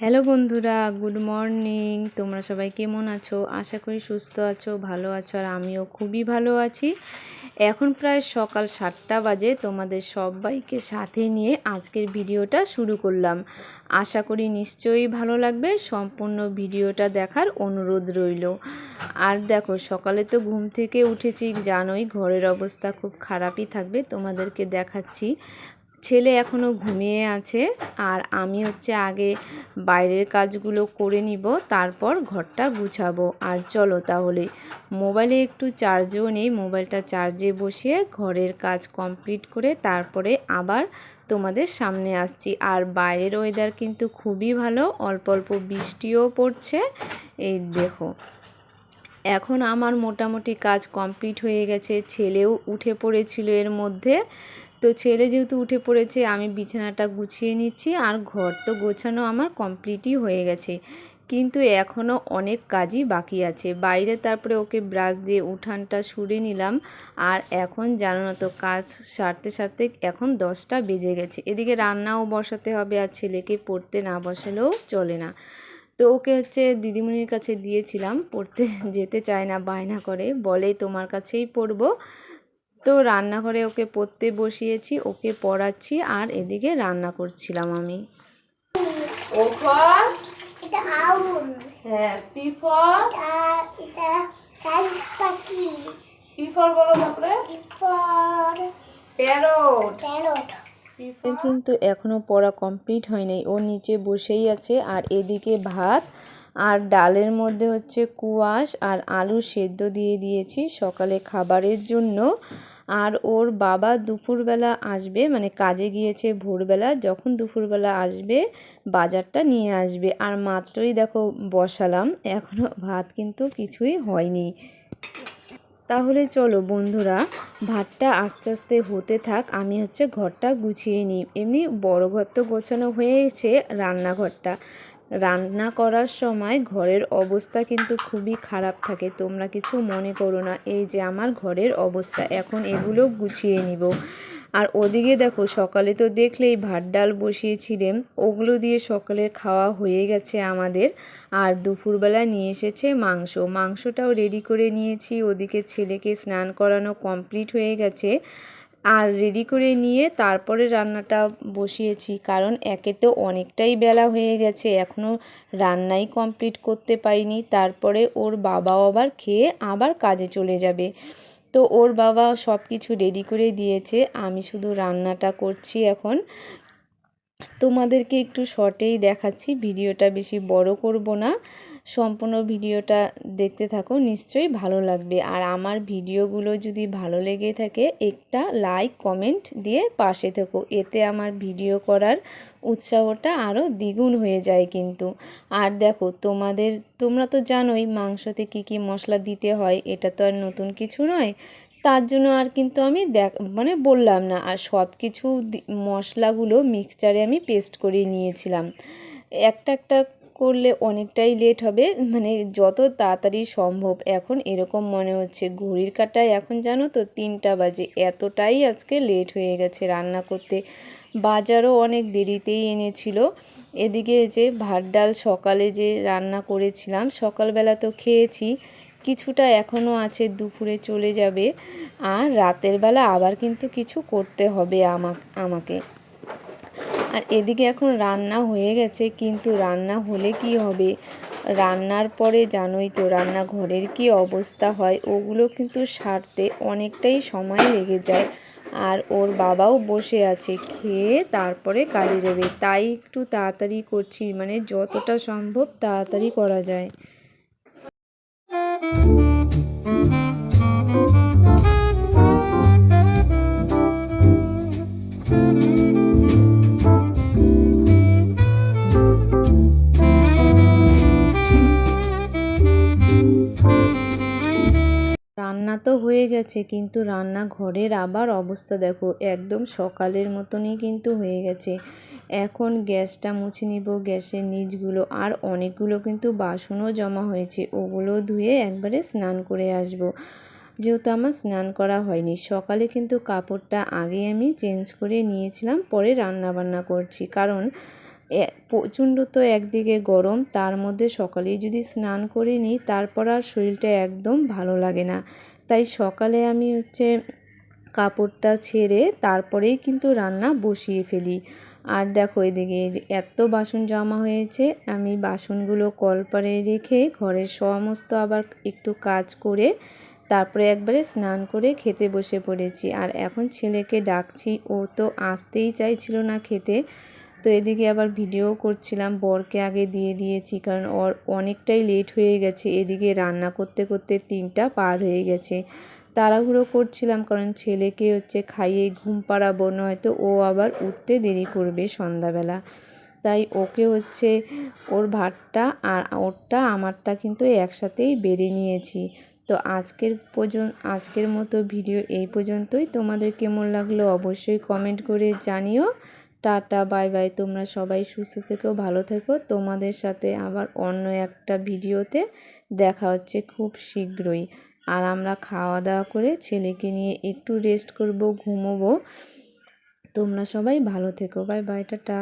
Hello বন্ধুরা, good morning. তোমরা সবাই কেমন আছো? আশা করি সুস্থ আছো, ভালো আছো, আর আমিও খুবই ভালো আছি। এখন প্রায় সকাল সাতটা বাজে, তোমাদের সবাইকে সাথে নিয়ে আজকের ভিডিওটা শুরু করলাম। আশা করি নিশ্চয়ই ভালো লাগবে, সম্পূর্ণ ভিডিওটা দেখার অনুরোধ রইল। আর দেখো, সকালে তো ঘুম থেকে উঠেছি, জানোই ঘরের অবস্থা খুব খারাপই থাকবে, তোমাদেরকে দেখাচ্ছি। ছেলে এখনও ঘুমিয়ে আছে আর আমি হচ্ছে আগে বাইরের কাজগুলো করে নিব, তারপর ঘরটা গুছাবো। আর চলো তাহলে, মোবাইলে একটু চার্জও নেই, মোবাইলটা চার্জে বসিয়ে ঘরের কাজ কমপ্লিট করে তারপরে আবার তোমাদের সামনে আসছি। আর বাইরের ওয়েদার কিন্তু খুবই ভালো, অল্প অল্প বৃষ্টিও পড়ছে। এই দেখো, এখন আমার মোটামুটি কাজ কমপ্লিট হয়ে গেছে, ছেলেও উঠে পড়েছিল এর মধ্যে। তো ছেলে যেহেতু উঠে পড়েছে, আমি বিছানাটা গুছিয়ে নিচ্ছি আর ঘর তো গোছানো আমার কমপ্লিটই হয়ে গেছে। কিন্তু এখনও অনেক কাজই বাকি আছে। বাইরে তারপরে ওকে ব্রাশ দিয়ে উঠানটা সুরে নিলাম আর এখন জানো না তো কাজ সারতে সারতে এখন দশটা বেজে গেছে। এদিকে রান্নাও বসাতে হবে আর ছেলেকে পড়তে না বসালেও চলে না। তো ওকে হচ্ছে দিদিমণির কাছে দিয়েছিলাম, পড়তে যেতে চায় না, বায়না করে, বলে তোমার কাছেই পড়ব। তো রান্নাঘরে ওকে পড়তে বসিয়েছি ওকে পড়াচ্ছি আর এদিকে রান্না করছিলাম আমি। এটা আউল। হ্যাঁ এটা বলো তারপরে। প্যারট প্যারট কিন্তু এখনও পড়া কমপ্লিট হয়নি ও নিচে বসেই আছে আর এদিকে ভাত আর ডালের মধ্যে হচ্ছে কুয়াশ আর আলু সেদ্ধ দিয়ে দিয়েছি সকালে খাবারের জন্য। আর ওর বাবা দুপুরবেলা আসবে মানে কাজে গিয়েছে ভোরবেলা, যখন দুপুরবেলা আসবে, বাজারটা নিয়ে আসবে। আর মাত্রই দেখো বসালাম এখনও ভাত কিন্তু কিছুই হয়নি। তাহলে চলো বন্ধুরা, ভাতটা আস্তে আস্তে হতে থাক, আমি হচ্ছে ঘরটা গুছিয়ে নিই। এমনি বড় ঘর তো গোছানো হয়েছে রান্নাঘরটা। রান্না করার সময় ঘরের অবস্থা কিন্তু খুবই খারাপ থাকে। তোমরা কিছু মনে করো না, এই যে আমার ঘরের অবস্থা, এখন এগুলো গুছিয়ে নিব। আর ওদিকে দেখো, সকালে তো দেখলেই ভাত ডাল বসিয়েছিলেন ওগুলো দিয়ে সকালের খাওয়া হয়ে গেছে আমাদের। আর দুপুরবেলা নিয়ে এসেছে মাংস। মাংসটাও রেডি করে নিয়েছি, ওদিকে ছেলেকে স্নান করানো কমপ্লিট হয়ে গেছে। আর রেডি করে নিয়ে তারপরে রান্নাটা বসিয়েছি। কারণ একে তো অনেকটাই বেলা হয়ে গেছে এখনও রান্নাই কমপ্লিট করতে পারিনি। তারপরে ওর বাবাও আবার খেয়ে আবার কাজে চলে যাবে। তো ওর বাবা সব কিছু রেডি করে দিয়েছে, আমি শুধু রান্নাটা করছি এখন। তোমাদেরকে একটু শর্টেই দেখাচ্ছি, ভিডিওটা বেশি বড় করব না। সম্পূর্ণ ভিডিওটা দেখতে থাকো, নিশ্চয়ই ভালো লাগবে। আর আমার ভিডিওগুলো যদি ভালো লেগে থাকে, একটা লাইক, কমেন্ট দিয়ে পাশে থেকো। এতে আমার ভিডিও করার উৎসাহটা আরও দ্বিগুণ হয়ে যায় কিন্তু। আর দেখো, তোমাদের, তোমরা তো জানোই মাংসতে কি কি মশলা দিতে হয়, এটা তো আর নতুন কিছু নয়। তার জন্য আর কিন্তু আমি দেখ মানে বললাম না, আর সব কিছু মশলাগুলো মিক্সচারে আমি পেস্ট করে নিয়েছিলাম। একটা একটা করলে অনেকটাই লেট হবে। মানে যত তাড়াতাড়ি সম্ভব। এখন এরকম মনে হচ্ছে। ঘড়ির কাটায় এখন জানো তো তিনটা বাজে। এতটাই আজকে লেট হয়ে গেছে রান্না করতে। বাজারও অনেক দেরিতেই এনেছিল। এদিকে যে ভাত ডাল সকালে যে রান্না করেছিলাম, সকালবেলা তো খেয়েছি। কিছুটা এখনও আছে, দুপুরে চলে যাবে। আর রাতের বেলা আবার কিন্তু কিছু করতে হবে আমাকে। আর এদিকে এখন রান্না হয়ে গেছে, কিন্তু রান্না হলে কি হবে? রান্নার পরে জানোই তো রান্নাঘরের কি অবস্থা হয়, ওগুলো কিন্তু সারতে অনেকটাই সময় লেগে যায়। আর ওর বাবাও বসে আছে, খেয়ে তারপরে কাজে যাবে। তাই একটু তাড়াতাড়ি করছি মানে যতটা সম্ভব তাড়াতাড়ি করা যায়। তো হয়ে গেছে, কিন্তু রান্নাঘরের আবার অবস্থা দেখো, একদম সকালের মতনই কিন্তু হয়ে গেছে। এখন গ্যাসটা মুছে নিব, গ্যাসের নিচগুলো, আর অনেকগুলো কিন্তু বাসনও জমা হয়েছে, ওগুলো ধুয়ে একবারে স্নান করে আসব। যেহেতু আমার স্নান করা হয়নি, সকালে কিন্তু কাপড়টা আগে আমি চেঞ্জ করে নিয়েছিলাম, পরে রান্না বান্না করছি। কারণ প্রচণ্ড তো একদিকে গরম, তার মধ্যে সকালেই যদি স্নান করে নিই, তারপর আর শরীরটা একদম ভালো লাগে না। তাই সকালে আমি হচ্ছে কাপড়টা ছেড়ে তারপরেই কিন্তু রান্না বসিয়ে ফেলি। আর দেখো এদিকে যে এত বাসন জমা হয়েছে, আমি বাসনগুলো কলপারে রেখে ঘরের সমস্ত আবার একটু কাজ করে তারপরে একবারে স্নান করে খেতে বসে পড়েছি। আর এখন ছেলেকে ডাকছি, ও তো আসতেই চাইছিল না খেতে। তো এদিকে আবার ভিডিও করছিলাম, বরকে আগে দিয়ে দিয়েছি কারণ ওর অনেকটাই লেট হয়ে গেছে। এদিকে রান্না করতে করতে তিনটা পার হয়ে গেছে। তাড়াহুড়ো করছিলাম কারণ ছেলেকে হচ্ছে খাইয়ে ঘুম পাড়াবো, নয়তো ও আবার উঠতে দেরি করবে সন্ধ্যাবেলা। তাই ওকে হচ্ছে ওর ভাতটা আর ওরটা আমারটা কিন্তু একসাথেই বেড়ে নিয়েছি। তো আজকের পর্যন্ত, আজকের মতো ভিডিও এই পর্যন্তই। তোমাদের কেমন লাগল অবশ্যই কমেন্ট করে জানিও। Tata, bye bye. তোমরা সবাই সুস্থ থেকেও ভালো থেকো। তোমাদের সাথে আবার অন্য একটা ভিডিওতে দেখা হচ্ছে খুব শীঘ্রই। আর আমরা খাওয়া দাওয়া করে ছেলেকে নিয়ে একটু রেস্ট করব, ঘুমোবো। তোমরা সবাই ভালো থেকো। Bye bye, tata.